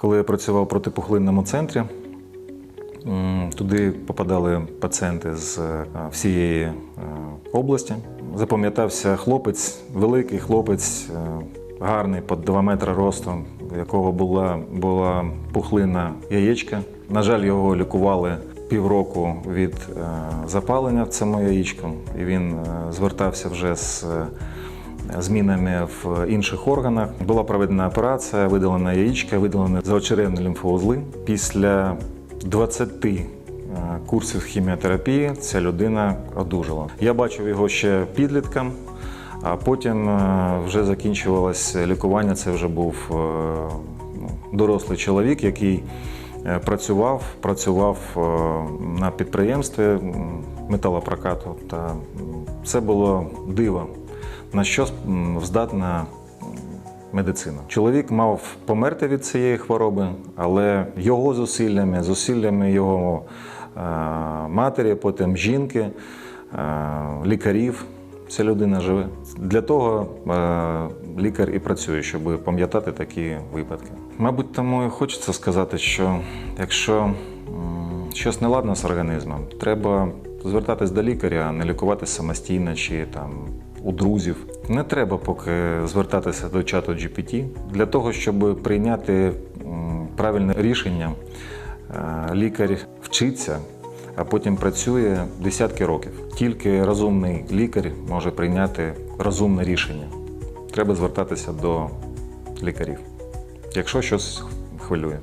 Коли я працював в протипухлинному центрі, туди попадали пацієнти з е, всієї е, області. Запам'ятався хлопець, великий хлопець, е, гарний, під 2 метри ростом, у якого була, була пухлина яєчка. На жаль, його лікували півроку від запалення в цьому яєчку, і він звертався вже з змінами в інших органах. Була проведена операція, видалена яєчка, видалені заочеревні лімфоузли. Після 20 е, курсів хіміотерапії ця людина одужала. Я бачив його ще підлітком, а потім е, вже закінчувалося лікування. Це вже був е, ну, дорослий чоловік, який працював, працював на підприємстві металопрокату. Та це було диво, на що здатна медицина. Чоловік мав померти від цієї хвороби, але його зусиллями, зусиллями його е, матері, потім жінки, е, лікарів. Ця людина живе. Для того е, лікар і працює, щоб пам'ятати такі випадки. Мабуть, тому і хочеться сказати, що якщо щось неладно з організмом, треба звертатись до лікаря, а не лікуватися самостійно чи там у друзів. Не треба поки звертатися до чату GPT. Для того, щоб прийняти правильне рішення, е, лікар вчиться а потім працює десятки років. Тільки розумний лікар може прийняти розумне рішення. Треба звертатися до лікарів, якщо щось хвилює.